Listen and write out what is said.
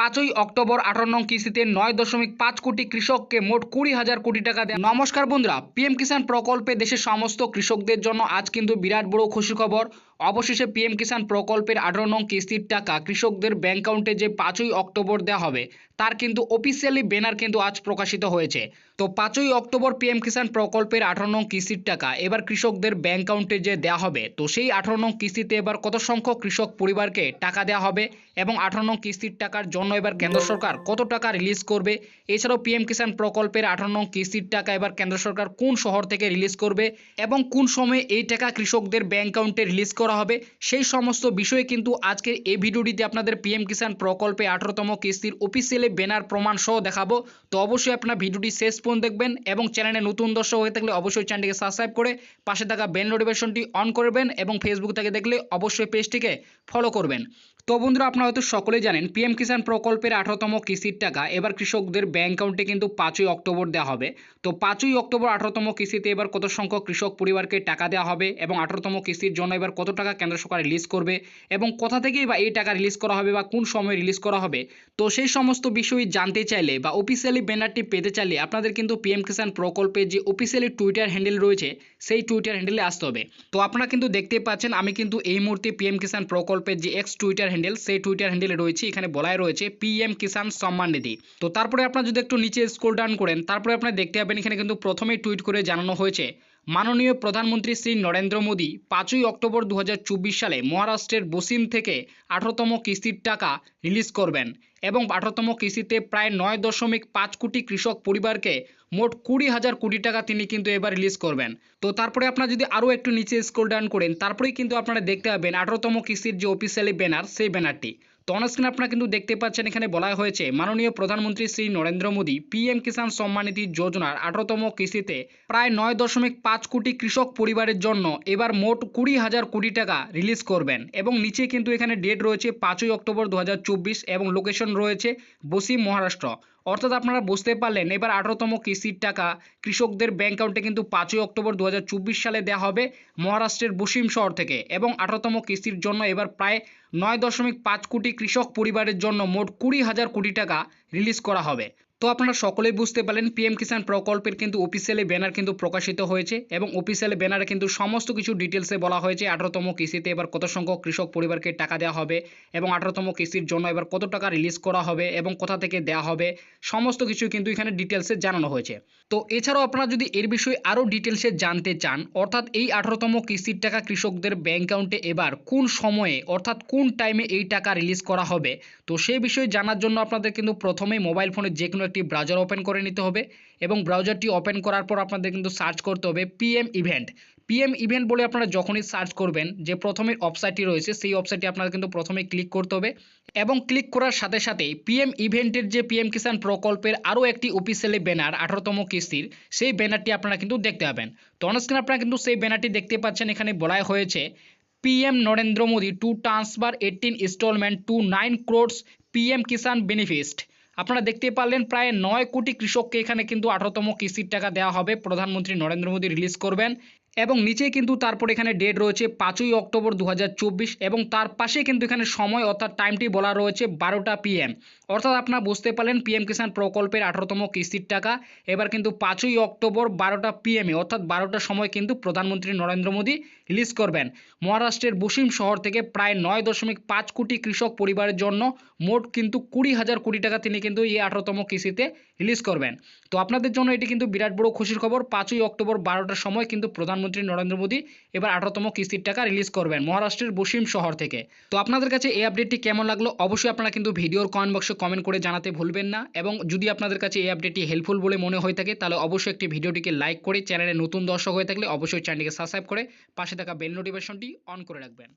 পাঁচই অক্টোবর আঠার নং কিস্তিতে নয় দশমিক পাঁচ কোটি কৃষককে মোট কুড়ি হাজার কোটি টাকা দেয় নমস্কার বন্ধুরা, পিএম কিষাণ প্রকল্পে দেশের সমস্ত কৃষকদের জন্য আজ কিন্তু বিরাট বড় খুশি খবর। অবশেষে পিএম কিষাণ প্রকল্পের আঠারো নং কিস্তির টাকা কৃষকদের ব্যাংক অ্যাকাউন্টে যে পাঁচই অক্টোবর দেওয়া হবে, তার কিন্তু অফিসিয়ালি ব্যানার কিন্তু আজ প্রকাশিত হয়েছে। তো পাঁচই অক্টোবর পিএম কিষাণ প্রকল্পের আঠারো নং কিস্তির টাকা এবার কৃষকদের ব্যাংক অ্যাকাউন্টে যে দেওয়া হবে, তো সেই আঠারো নং কিস্তিতে এবার কত সংখ্যক কৃষক পরিবারকে টাকা দেওয়া হবে এবং আঠারো নং কিস্তির টাকার জন্য এবার কেন্দ্র সরকার কত টাকা রিলিজ করবে? এছাড়াও পিএম কিষাণ প্রকল্পের আঠারো নং কিস্তির টাকা এবার কেন্দ্র সরকার কোন শহর থেকে রিলিজ করবে এবং কোন সময়ে এই টাকা কৃষকদের ব্যাংক অ্যাকাউন্টে রিলিজ করা হবে। সেই সমস্ত বিষয়ে কিন্তু আজকের এই ভিডিওটিতে আপনাদের পিএম কিষাণ প্রকল্পে আঠারোতম কিস্তির অফিসিয়ালি ব্যানার প্রমাণ সহ দেখাবো। তো অবশ্যই আপনার ভিডিওটি শেষ পর্যন্ত দেখবেন এবং চ্যানেলে নতুন দর্শক হয়ে থাকলে অবশ্যই চ্যানেলটিকে সাবস্ক্রাইব করে পাশে থাকা বেল নোটিফিকেশনটি অন করবেন এবং ফেসবুক থেকে দেখলে অবশ্যই পেজটিকে ফলো করবেন। তো বন্ধুরা, আপনারা হয়তো সকলেই জানেন পিএম কিষাণ প্রকল্পের আঠারোতম কিস্তির টাকা এবার কৃষকদের ব্যাংক অ্যাকাউন্টে কিন্তু পাঁচই অক্টোবর দেওয়া হবে। তো পাঁচই অক্টোবর আঠারোতম কিস্তিতে এবার কত সংখ্যক কৃষক পরিবারকে টাকা দেওয়া হবে এবং আঠারোতম কিস্তির জন্য এবার কত টাকা কেন্দ্র সরকার রিলিজ করবে এবং কোথা থেকেই বা এই টাকা রিলিজ করা হবে বা কোন সময় রিলিজ করা হবে, তো সেই সমস্ত বিষয় জানতে চাইলে বা অফিসিয়ালি ব্যানারটি পেতে চাইলে আপনাদের কিন্তু পিএম কিষাণ প্রকল্পে যে অফিসিয়ালি টুইটার হ্যান্ডেল রয়েছে, সেই টুইটার হ্যান্ডেলে আসতে হবে। তো আপনারা কিন্তু দেখতে পাচ্ছেন, আমি কিন্তু এই মুহূর্তে পিএম কিষাণ প্রকল্পের যে এক্স টুইটার হ্যান্ডেল সেই টুইটার হ্যান্ডেলে রয়েছে, এখানে বলাই রয়েছে পিএম কিষাণ সম্মান নিধি। তো তারপরে আপনারা যদি একটু নিচে স্ক্রল ডাউন করেন, তারপরে আপনারা দেখতে পাবেন, এখানে কিন্তু প্রথমেই টুইট করে জানানো হয়েছে মাননীয় প্রধানমন্ত্রী শ্রী নরেন্দ্র মোদী পাঁচই অক্টোবর দু হাজার চব্বিশ সালে মহারাষ্ট্রের বসিম থেকে আঠারোতম কিস্তির টাকা রিলিজ করবেন এবং আঠারোতম কিস্তিতে প্রায় নয় দশমিক পাঁচ কোটি কৃষক পরিবারকে মোট কুড়ি হাজার কোটি টাকা তিনি কিন্তু এবার রিলিজ করবেন। তো তারপরে আপনারা যদি আরও একটু নিচে স্ক্রল ডাউন করেন, তারপরেই কিন্তু আপনারা দেখতে পাবেন আঠারোতম কিস্তির যে অফিসিয়ালি ব্যানার সেই ব্যানারটি তো আপনারা কিন্তু দেখতে পাচ্ছেন, এখানে বলা হয়েছে, মাননীয় প্রধানমন্ত্রী শ্রী নরেন্দ্র মোদী পিএম কিষাণ সম্মান নিধি যোজনার আঠারোতম কিস্তিতে প্রায় নয় দশমিক পাঁচ কোটি কৃষক পরিবারের জন্য এবার মোট কুড়ি হাজার কোটি টাকা রিলিজ করবেন এবং নিচে কিন্তু এখানে ডেট রয়েছে পাঁচই অক্টোবর দু হাজার চব্বিশ এবং লোকেশন রয়েছে বসিম, মহারাষ্ট্র। অর্থাৎ আপনারা বুঝতে পারলেন, এবার আঠারোতম কিস্তির টাকা কৃষকদের ব্যাংক অ্যাকাউন্টে কিন্তু পাঁচই অক্টোবর দু হাজার চব্বিশ সালে দেওয়া হবে মহারাষ্ট্রের বসিম শহর থেকে এবং আঠারোতম কিস্তির জন্য এবার প্রায় নয় দশমিক পাঁচ কোটি কৃষক পরিবারের জন্য মোট কুড়ি হাজার কোটি টাকা রিলিজ করা হবে। তো আপনারা সকলেই বুঝতে পারলেন পিএম কিষাণ প্রকল্পের কিন্তু অফিসিয়ালি ব্যানার কিন্তু প্রকাশিত হয়েছে এবং অফিসিয়ালি ব্যানারে কিন্তু সমস্ত কিছু ডিটেলসে বলা হয়েছে আঠারোতম কিস্তিতে এবার কত সংখ্যক কৃষক পরিবারকে টাকা দেওয়া হবে এবং আঠারোতম কিস্তির জন্য এবার কত টাকা রিলিজ করা হবে এবং কোথা থেকে দেওয়া হবে সমস্ত কিছু কিন্তু এখানে ডিটেলসে জানানো হয়েছে। তো এছাড়াও আপনারা যদি এর বিষয়ে আরও ডিটেলসে জানতে চান, অর্থাৎ এই আঠারোতম কিস্তির টাকা কৃষকদের ব্যাংক অ্যাকাউন্টে এবার কোন সময়ে, অর্থাৎ কোন টাইমে এই টাকা রিলিজ করা হবে, তো সেই বিষয়ে জানার জন্য আপনাদের কিন্তু প্রথমেই মোবাইল ফোনে যে কোনো একটি ব্রাউজার ওপেন করে নিতে হবে এবং ব্রাউজারটি ওপেন করার পর আপনাদের কিন্তু সার্চ করতে হবে পিএম ইভেন্ট পিএম ইভেন্ট বলে আপনারা যখনই সার্চ করবেন, যে প্রথমে ওয়েবসাইটটি রয়েছে, সেই ওয়েবসাইটে আপনারা কিন্তু প্রথমে ক্লিক করতে হবে এবং ক্লিক করার সাথে সাথে পিএম ইভেন্টের যে পিএম কিষাণ প্রকল্পের আরও একটি অফিসিয়ালি ব্যানার আঠারোতম কিস্তির, সেই ব্যানারটি আপনারা কিন্তু দেখতে পাবেন। তো অনস্ক্রিন আপনারা কিন্তু সেই ব্যানারটি দেখতে পাচ্ছেন, এখানে বলাই হয়েছে PM Narendra Modi to transfer eighteen installment to nine crores PM Kisan benefit আপনারা দেখতে পারলেন প্রায় নয় কোটি কৃষককে এখানে কিন্তু আঠারোতম কিস্তির টাকা দেওয়া হবে প্রধানমন্ত্রী নরেন্দ্র মোদী রিলিজ করবেন। এবং নিচে কিন্তু তারপর এখানে ডেট রয়েছে পাঁচই অক্টোবর দু হাজার চব্বিশ এবং তার পাশে কিন্তু এখানে সময় অর্থাৎ টাইমটি বলা রয়েছে বারোটা পিএম অর্থাৎ আপনারা বুঝতে পারলেন পিএম কিষাণ প্রকল্পের আঠারোতম কিস্তির টাকা। এবার কিন্তু পাঁচই অক্টোবর বারোটা পিএমে অর্থাৎ বারোটার সময় কিন্তু প্রধানমন্ত্রী নরেন্দ্র মোদী রিলিজ করবেন। মহারাষ্ট্রের বসিম শহর থেকে প্রায় নয় দশমিক পাঁচ কোটি কৃষক পরিবারের জন্য মোট কিন্তু কুড়ি হাজার কোটি টাকা তিনি কিন্তু এই আঠারোতম কিস্তিতে রিলিজ করবেন। তো আপনাদের জন্য এটি কিন্তু বিরাট বড় খুশির খবর, পাঁচই অক্টোবর বারোটার সময় কিন্তু প্রধানমন্ত্রী নরেন্দ্র মোদী এবার আঠারোতম কিস্তির টাকা রিলিজ করবেন মহারাষ্ট্রের বসিম শহর থেকে। তো আপনাদের কাছে এই আপডেটটি কেমন লাগল? অবশ্যই আপনারা কিন্তু ভিডিওর কমেন্ট বক্সে কমেন্ট করে জানাতে ভুলবেন না এবং যদি আপনাদের কাছে এই আপডেটটি হেল্পফুল বলে মনে হয়ে থাকে, তাহলে অবশ্যই একটি ভিডিওটিকে লাইক করে চ্যানেলে নতুন দর্শক হয়ে থাকলে অবশ্যই চ্যানেলটিকে সাবস্ক্রাইব করে পাশে থাকা বেল নোটিফিকেশনটি অন করে রাখবেন।